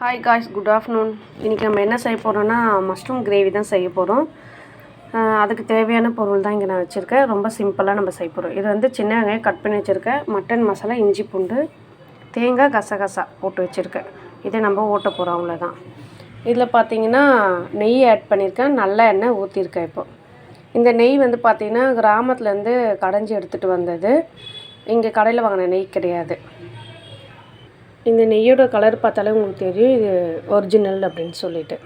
Hi guys good afternoon இன்றைக்கி நம்ம என்ன செய்ய போகிறோன்னா மஷ்ரூம் கிரேவி தான் செய்ய போகிறோம் அதுக்கு தேவையான பொருள் தான் இங்கே நான் வச்சுருக்கேன். ரொம்ப சிம்பிளாக நம்ம செய்ய போகிறோம் இது வந்து சின்ன வெங்காயம் கட் பண்ணி வச்சுருக்கேன். மட்டன் மசாலா இஞ்சி பூண்டு தேங்காய் கசகசா போட்டு வச்சுருக்கேன். இதை நம்ம ஓட்ட போகிறோம் அவ்வளோதான் இதில் பார்த்தீங்கன்னா நெய் ஆட் பண்ணியிருக்கேன் நல்ல எண்ணெய் ஊற்றிருக்கேன் இப்போ. இந்த நெய் வந்து பார்த்திங்கன்னா கிராமத்துலேருந்து கடைஞ்சி எடுத்துகிட்டு வந்தது. இங்கே கடையில் வாங்கின நெய் கிடையாது. இந்த நெய்யோட கலர் பார்த்தாலே உங்களுக்கு தெரியும் இது ஒரிஜினல் அப்படின்னு சொல்லிட்டு.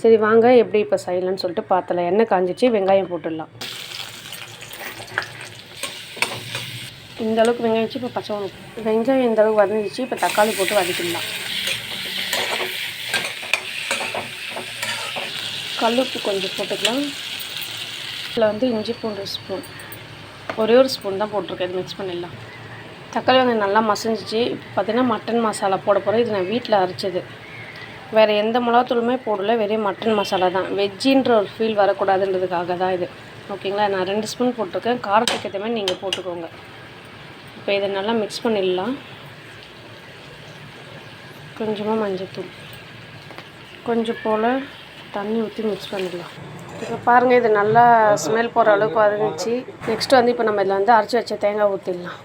சரி வாங்க எப்படி இப்போ செய்யலான்னு சொல்லிட்டு பார்த்தலாம் எண்ணெய் காஞ்சிச்சு வெங்காயம் போட்டுடலாம். இந்த அளவுக்கு வெங்காயம் வச்சு இப்போ பச்சை மிளகு வெங்காயம் இந்த அளவுக்கு வதங்கிச்சு இப்போ தக்காளி போட்டு வதக்கிடலாம். கல்லுப்பு கொஞ்சம் போட்டுக்கலாம். இதில் வந்து இஞ்சி பூண்டு ஸ்பூன் ஒரே ஒரு ஸ்பூன் தான் போட்டிருக்கேன். இது மிக்ஸ் பண்ணிடலாம். தக்காளி வெங்காயம் நல்லா மசிஞ்சிச்சு. இப்போ பார்த்தீங்கன்னா மட்டன் மசாலா போட போகிறேன் இது நான் வீட்டில் அரைச்சது. வேறு எந்த மிளகாத்தூளுமே போடல. வெறும் மட்டன் மசாலா தான். வெஜ்ஜின்ற ஒரு ஃபீல் வரக்கூடாதுன்றதுக்காக தான் இது. ஓகேங்களா? நான் ரெண்டு ஸ்பூன் போட்டிருக்கேன். காரத்துக்கு ஏற்ற மாதிரி நீங்கள் போட்டுக்கோங்க. இப்போ இதை நல்லா மிக்ஸ் பண்ணிடலாம். கொஞ்சமாக மஞ்சத்தூள். கொஞ்சம் போல் தண்ணி ஊற்றி மிக்ஸ் பண்ணிடலாம். இப்போ பாருங்கள் இது நல்லா ஸ்மெல் போகிற அளவுக்கு வதங்கிச்சு நெக்ஸ்ட்டு வந்து இப்போ நம்ம இதில் வந்து அரைச்சி வச்ச தேங்காய் ஊற்றிடலாம்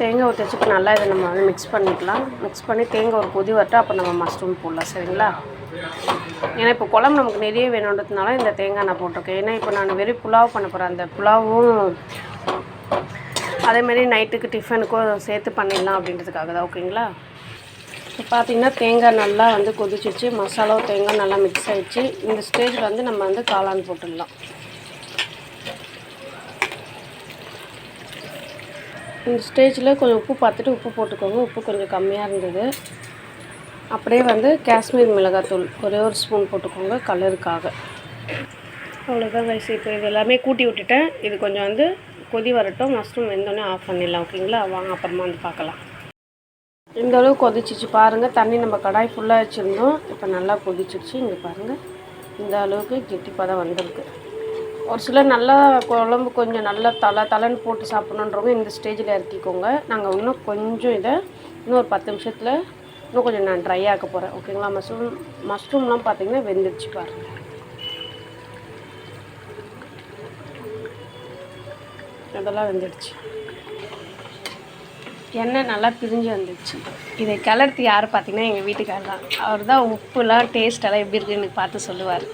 தேங்காய் ஊற்றி வச்சுட்டு நல்லா இதை நம்ம வந்து மிக்ஸ் பண்ணிக்கலாம். மிக்ஸ் பண்ணி தேங்காய் ஒரு கொதி வரட்டும் அப்போ நம்ம மஷ்ரூம் போடலாம். சரிங்களா? ஏன்னா இப்போ குழம்பு நமக்கு நிறைய வேணுன்றதுனால இந்த தேங்காய் நான் போட்டிருக்கேன். ஏன்னா இப்போ நான் வெறும் புலாவ் பண்ண போகிறேன் அந்த புலாவும் அதேமாரி நைட்டுக்கு டிஃபனுக்கும் சேர்த்து பண்ணிடலாம் அப்படின்றதுக்காக தான். ஓகேங்களா? இப்போ பார்த்திங்கன்னா தேங்காய் நல்லா வந்து கொதிச்சிச்சு மசாலாவும் தேங்காய் நல்லா மிக்ஸ் ஆகிடுச்சு இந்த ஸ்டேஜில் வந்து நம்ம வந்து காளான் போட்டுடலாம். இந்த ஸ்டேஜில் கொஞ்சம் உப்பு பார்த்துட்டு உப்பு போட்டுக்கோங்க. உப்பு கொஞ்சம் கம்மியாக இருந்தது. அப்படியே வந்து காஷ்மீர் மிளகாத்தூள் ஒரே ஒரு ஸ்பூன் போட்டுக்கோங்க கலருக்காக. அவ்வளோதான் வயசு இப்போ இது எல்லாமே கூட்டி விட்டுட்டேன். இது கொஞ்சம் வந்து கொதி வரட்டும். மஷ்ரூம் வெந்தோடனே ஆஃப் பண்ணிடலாம். ஓகேங்களா? வாங்க அப்புறமா வந்து பார்க்கலாம். இந்த அளவு கொதிச்சிச்சு. பாருங்கள் தண்ணி நம்ம கடாய் ஃபுல்லாக வச்சுருந்தோம். இப்போ நல்லா கொதிச்சிருச்சு. இங்கே பாருங்கள் இந்த அளவுக்கு கெட்டிப்பாக தான் வந்திருக்கு. ஒரு சிலர் நல்லா குழம்பு கொஞ்சம் நல்லா தலை தலைன்னு போட்டு சாப்பிட்ணுன்றவங்க இந்த ஸ்டேஜில் இறக்கிக்கோங்க. நாங்கள் இன்னும் கொஞ்சம் இதை இன்னும் ஒரு பத்து நிமிஷத்தில் இன்னும் கொஞ்சம் நான் ட்ரை ஆக்க போகிறேன் ஓகேங்களா மஷ்ரூம் மஷ்ரூம்லாம் பார்த்திங்கன்னா வெந்துருச்சு பாருங்கள் அதெல்லாம் வெந்துடுச்சு எண்ணெய் நல்லா பிரிஞ்சு வந்துடுச்சு இதை கிளர்த்து யார் பார்த்தீங்கன்னா எங்கள் வீட்டுக்காரர் தான். அவர் தான் உப்புலாம் டேஸ்டெல்லாம் எப்படி இருக்குன்னு எனக்கு பார்த்து சொல்லுவார்.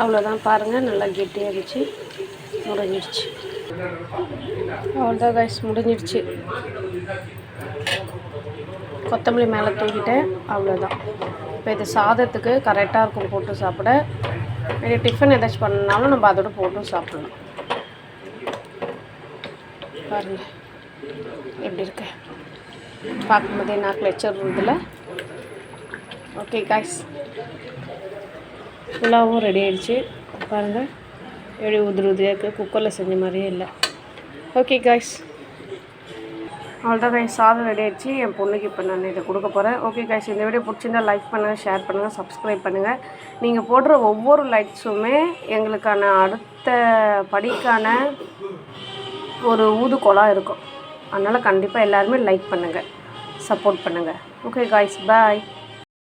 அவ்வளோதான் பாருங்கள் நல்லா கெட்டியாக இருந்துச்சு. முடிஞ்சிடுச்சு அவ்வளோதான் கைஸ் முடிஞ்சிடுச்சு கொத்தமல்லி மேலே தூக்கிட்டேன். அவ்வளோதான் இப்போ இது சாதத்துக்கு கரெக்டாக இருக்கும் போட்டு சாப்பிட. இது டிஃபன் ஏதாச்சும் பண்ணாலும் நம்ம அதோட போட்டும் சாப்பிட்லாம். பாருங்கள் எப்படி இருக்கு? பார்க்கும்போதே நாக்கில் வச்சிடுறதுல ஓகே காய்ஸ் புலாவும் ரெடி ஆகிடுச்சு பாருங்கள் எப்படி உதிரி உதிரியாக இருக்குது குக்கரில் செஞ்ச மாதிரியே இல்லை. ஓகே காய்ஸ் அவ்வளோதான் காய்ஸ் சாதம் ரெடி ஆகிடுச்சு என் பொண்ணுக்கு இப்போ நான் இதை கொடுக்க போகிறேன் ஓகே காய்ஸ் இந்த வீடியோ பிடிச்சிருந்தா லைக் பண்ணுங்கள் ஷேர் பண்ணுங்கள் சப்ஸ்கிரைப் பண்ணுங்கள் நீங்கள் போடுற ஒவ்வொரு லைக்ஸுமே எங்களுக்கான அடுத்த படிக்கான ஒரு ஊதுகோலாக இருக்கும். அதனால் கண்டிப்பாக எல்லாருமே லைக் பண்ணுங்கள் சப்போர்ட் பண்ணுங்கள் ஓகே காய்ஸ் பாய்